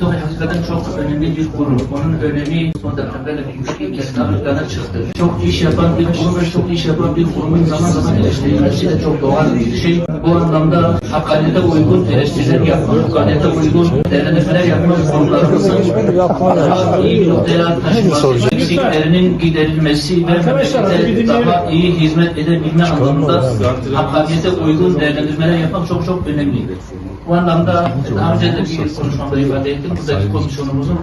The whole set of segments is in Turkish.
TOG hakikaten çok önemli bir kurum. Onun önemi son dönemlerde bir daha plana çıktı. Çok iş yapan bir kurum ve çok iş yapan bir kurumun zaman zaman eleştirilmesi de çok doğal bir şey. Bu anlamda hakkaniyete uygun eleştiriler yapmak, hakkaniyete uygun değerlendirmeler yapmak kurumlarımızın daha iyi bir noktaya taşıması, eksiklerinin giderilmesi ve memlekete daha iyi hizmet edebilme anlamında hakkaniyete uygun değerlendirmeler yapmak çok çok önemli. Bu anlamda daha önce de bir konuşmamda ifade ettim. Buradaki komisyonumuzun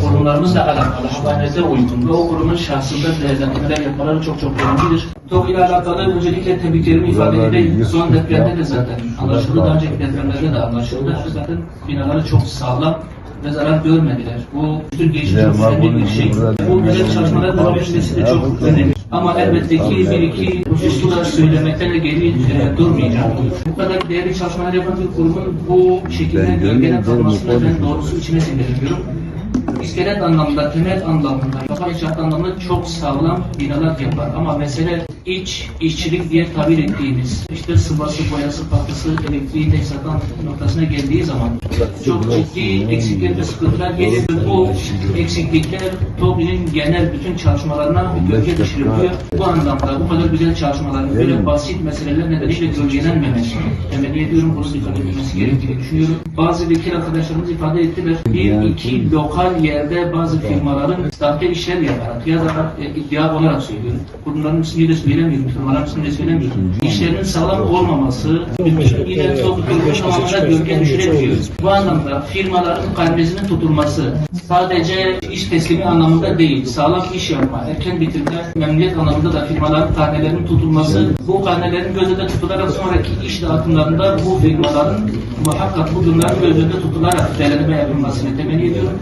kurumlarımızla alakalı haberinize uygun ve o kurumun şahsında değerlendirmeler yapmaları çok çok önemlidir. TOG ile alakalı öncelikle tebriklerimi ifade edeyim. Son depremde de zaten anlaşıldı. Daha önceki depremlerde de anlaşıldı. Zaten binaları çok sağlam ve zarar görmediler. Bu bütün geçici önemli bir şey. Bu güzel çalışmaların etmesi de çok önemli. Ama elbette ki bir iki hususu da söylemekten de geri e, durmayacağım. Bu kadar değerli çalışmalar yapan bir kurumun bu şekilde gölgeden kalmasını ben doğrusu içime sindiriyorum. İskelet anlamda, temel anlamda, kafa inşaat anlamında çok sağlam binalar yapar. Ama mesele iç, işçilik diye tabir ettiğimiz, işte sıvası, boyası, patlısı, elektriği tesisattan noktasına geldiği zaman çok ciddi eksikler ve sıkıntılar gelir. Bu eksiklikler TOBİ'nin genel bütün çalışmalarına gölge düşürüyor. Bu anlamda bu kadar güzel çalışmaların böyle basit meseleler nedeniyle gölgelenmemesi, temenni ediyorum bunu dikkat edilmesi gerektiğini düşünüyorum. Bazı vekil arkadaşlarımız ifade ettiler. Bir, iki lokal yerde bazı firmaların sahte işler yaparak ya da e, iddia olarak söylüyorum. Kurumların ismini de söylemiyorum, firmaların ismini de söylemiyorum. İşlerinin sağlam olmaması yine tamamına gölge düşürebiliyor. Bu anlamda firmaların karnesinin tutulması sadece iş teslimi anlamında değil, sağlam iş yapma, erken bitirme, memnuniyet anlamında da firmaların karnelerinin tutulması, bu karnelerin göz önünde tutularak sonraki iş dağıtımlarında bu firmaların muhakkak bu durumların göz tutularak değerlendirme yapılmasını temenni ediyorum.